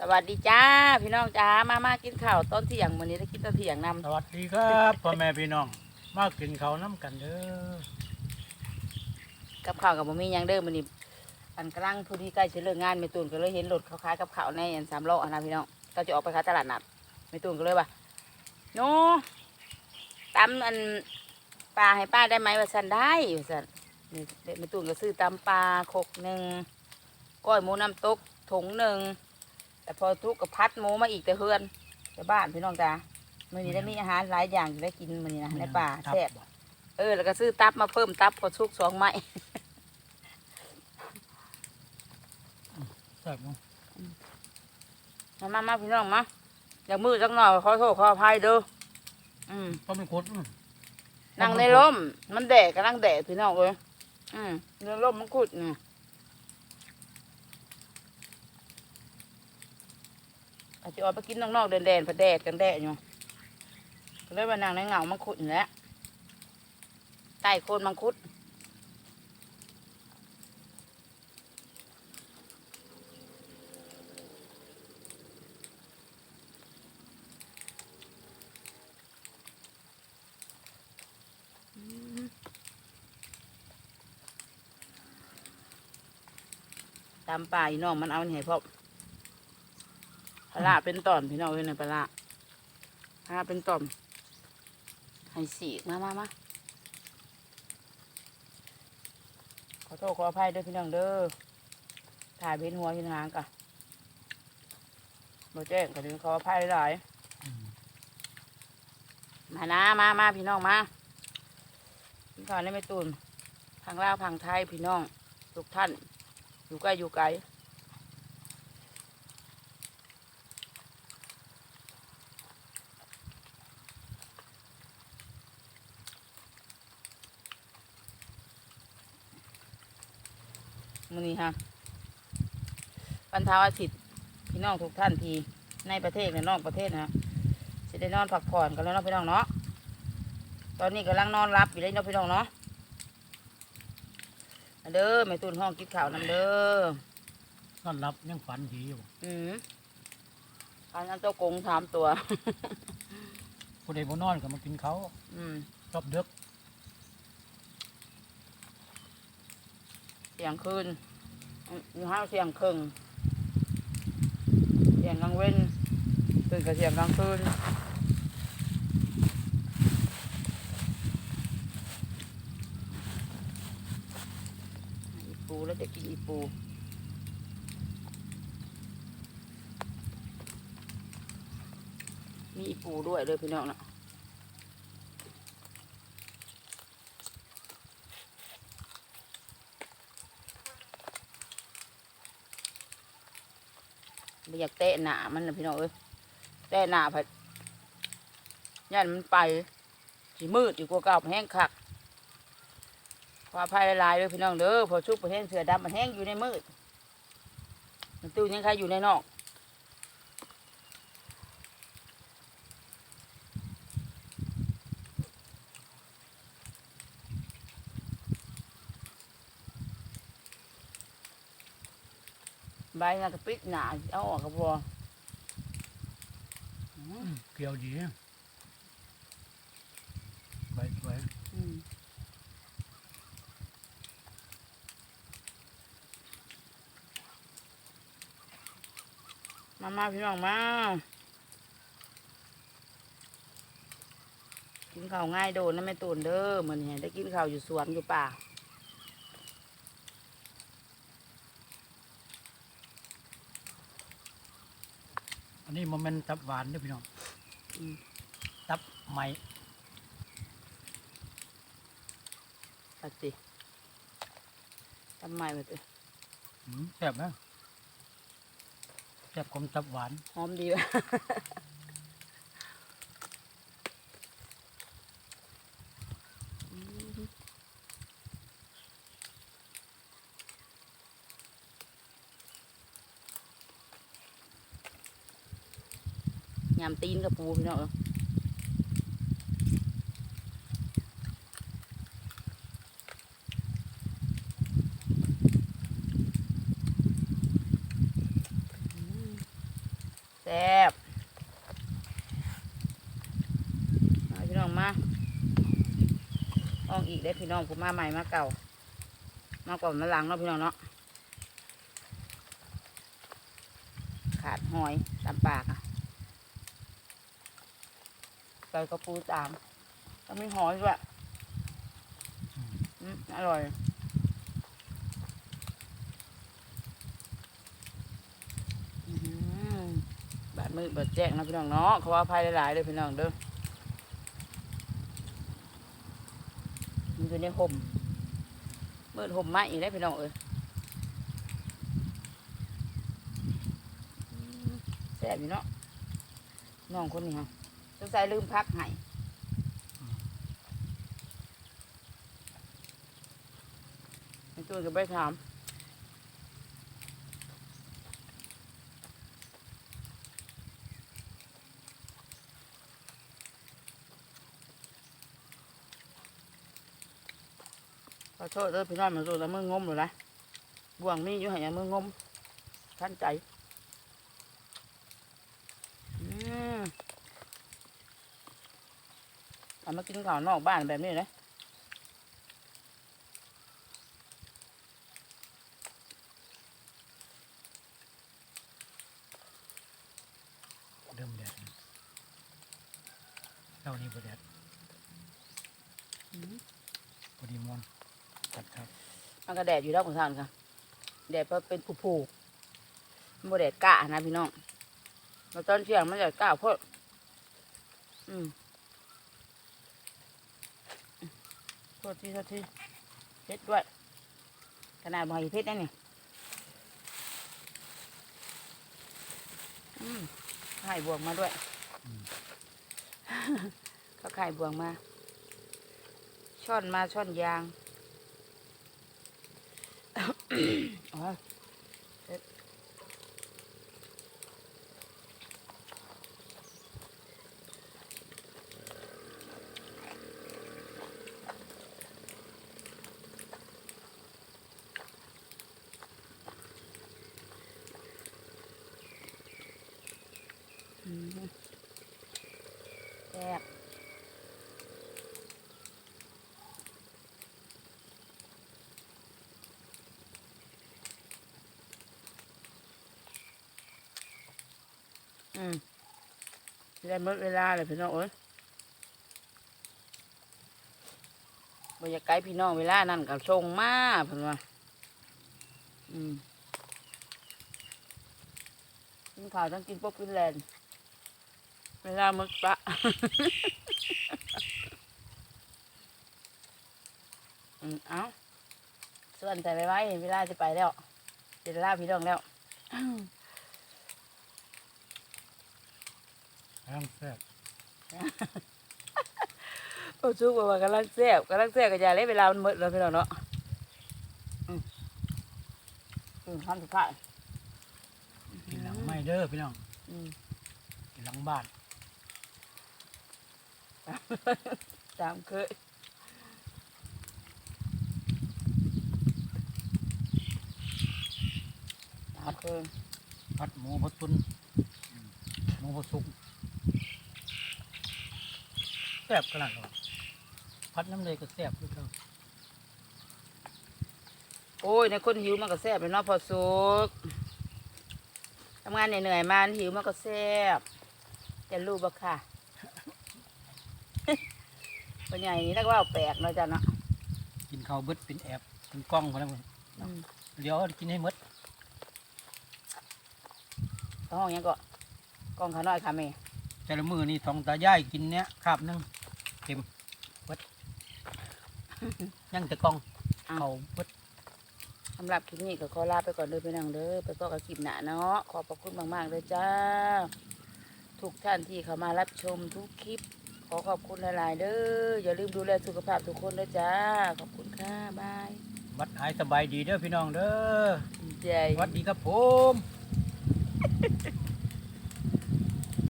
สวัสดีจ้าพี่น้องจ้ามามากินข้าวตอนเที่ยงวันนี้ได้กินตอนเที่ยงนสวัสดีครับพ่อแม่พี่น้อง มากินข้าวน้ำกันเด้อำกับข้าวกับบ่มีหยังเด้อมื้อนี้อันกำลังผู้ที่ใกล้จะเลิกงานแม่ตูนก็เลยเห็นรถเขาขายกับข้าวในอันสามล้ออันนะพี่น้องก็จะออกไปขายตลาดนัดแม่ตูนก็เลยว่าโนตำอันปลาให้ป้าได้ไหมว่าสันได้ว่าสันนี่แม่ตูนก็ซื้อตำปลาคกหนึ่งก้อยหมูน้ำตกถุงหนึ่ง แต่พอทุกกับพัดหมูมาอีกแต่เฮือนแต่บ้านพี่น้องจ้ามื้อนี้ได้มีอาหารหลายอย่างได้กินมื้อนี้นะในป่าครับแซ่บเออแล้วก็ซื้อตับมาเพิ่มตับพอชุกสองไม้แซ่บเนาะมามามาพี่น้องมาอยากมือจักหน่อยขอโทษขออภัยเด้ออืมต้มเป็นคดอืมนั่งในร่มมันแดดกำลังแดดพี่น้องเอ้ยอืมในร่มมันกุดนี่ อาจจะออกไปกินนอกๆแดนๆพแดดกันแดดอยู่ก็เลยมานั่งในเหงามังคุดนี่แหละใต้โคนมังคุดตามป่าอีน้องมันเอาให้พ่อ ปลาเป็นตอนพี่น้องเอ้ยในปลาร้าปลาร้าเป็นตอนให้สีมามามาขอโทษขออภัยด้วยพี่น้องเด้อถ่ายเป็นหัวที่หางกะบ่แจ้งก็เดี๋ยวขออภัยหลายมๆมานะมามาพี่น้องมาพี่ขอได้ไม่ตุนพังลาวพังไทยพี่น้องทุกท่าน อยู่ใกล้อยู่ไกล มื้อนี้ฮะวันเท้าร์อาทิตย์พี่น้องทุกท่านที่ในประเทศและนอกประเทศนะจะได้นอนพักผ่อนกันแล้วเนาะพี่น้องเนาะตอนนี้กำลังนอนรับอยู่เลยเนาะพี่น้องเนาะเอาเด้อแม่ตุนห้องกินข้าวนำเด้อนอนรับยังฝันดีอยู่อืมอันนั้นเจ้ากงสามตัว ผู้ใดบ่นอนก็มากินเขาวอืมชอบเด็ก เสียงคืนอืมอยู่ห้าเสียงครึ่งเสียงกลางเว้นตื่นกับเสียงกลางคืนอีปูแล้วจะกินอีปูมีอีปูด้วยเลยพี่น้องนะ อยากเตะหนามันนะพี่น้องเอ้ยเตะหนาผัดยันมันไปสีมืดอยู่กว่าเก่ามันแห้งคักความภายละลายเลยพี่น้องเด้อพอชุบประเทศเสือดำมันแห้งอยู่ในมืดมันตู้ยังใครอยู่ในนอก ใบน่ะก็ปิดหนาเอาออกก็พออืมอืมเกี่ยวดีใบสวยอืมมามาพี่น้องมากินข้าวง่ายโดนนะแม่ตูนเด้อเหมือนเห็นได้กินข้าวอยู่สวนอยู่ป่า อันนี้มันเป็นตับหวานเด้วยพี่น้องอืมตับใหม่ตัดสิทำไมมาตัวอืมแซ่บนะแซ่บของตับหวาน หอมดีวะ ยำตีนกับปูพี่น้องเอ้ยอืมแซ่บมาพี่น้องมาอ้องอีกได้พี่น้องผมมาใหม่มาเก่ามาก่อนมาหลังเนาะพี่น้องเนาะขาดหอยตามปากอะ ใส่กระปูตามแล้วมีหอยด้วยอร่อยอื้อหือบาดมือบาดแจ้งนะพี่น้องเนาะเขาวาภัยหลายๆเลยพี่น้องเด้อมันอยู่ในห่มมืดห่มไหมอีกได้พี่น้องเอ้ยอืมแซ่บอยู่เนาะน้องคนนี้ฮะ สงสัยลืมพักให้ไอ้ตัวก็ไปถามขอโทษเด้อพี่น้องมาดูแล้วมืองมเลยนะบ่วงมีอยู่ให้ยังมืองมท่านใจอืมเอา มากินข้าวนอกบ้านแบบนี้เลยเดิมแดดเจ้านี้บ่แดดอืมพอดีมวนจัดครับมันก็แดดอยู่แล้วของท่านค่ะแดดเพราะเป็นผู้ผู้มันบ่แดดกะนะพี่น้องมาตอนเที่ยงมันแดดกะเพราะอืมโท ษทีโทษทีเพชรด้วย ขนาดบอยเพชรนั่นนี่อืมไข่บวงมาด้วย เขาไข่บวงมา ช่อนมาช่อนยาง อ๋อ ซ่บอืมได้หมดเวลาเลยพี่น้องเอ้ยบรรยากาศพี่น้องเวลานั่นกับชงมากเพิ่นว่าอืมกินข้าวต้องกินพวกฟินแลนด์ เวลาหมดปะอืมเอาส่วนใจไปไว้เวลาจะไปแล้วเวลาพี่น้องแล้วกำลังแซ่บโอ้ชุกบอกว่ากำลังแซ่บกำลังแซ่บกันยาเลยเวลามันหมดแล้วพี่น้องเนาะอืมอืมทำสุดท้ายกินหลังไม่เด้อพี่น้องอืมกินหลังบ้าน ตามเคยตามเคยพัดหมูพัดตุนอืมหมูพัดสุกแซ่บขนาดนั้นพัดน้ำเลยก็แซ่บด้วยครับโอ้ยในคนหิวมันก็แซ่บเลยเนาะพอสุกทำงานเหนื่อยๆมาหิวมันก็แซ่บจะรู้บ่ค่ะ เป็นไงนี่นักว่าแปลกเนาะจ้ะเนาะกินข้าวเบิดเป็นแอบเป็นกล้องพอแล้วมึงอืมเดี๋ยวกินให้หมดต้องห้องหยังก็กล้องขาน้อยค่ะแม่แต่ละมือนี่ทองตายายกินเนี้ยคาบหนึงเต็มเบิดยังแต่กล้องเขาเบิดสำหรับคลิปนี้ก็ขอลาไปก่อนเด้อพี่น้องเด้อไปพบกับคลิปหน้าเนาะขอบพระคุณมากๆเลยจ้าทุกท่านที่เข้ามารับชมทุกคลิป ขอขอบคุณหลายๆเด้ออย่าลืมดูแลสุขภาพทุกคนด้วยจ้า ขอบคุณค่ะบายวัดหายสบายดีเด้อพี่น้องเด้อใจสวัสดีครับผม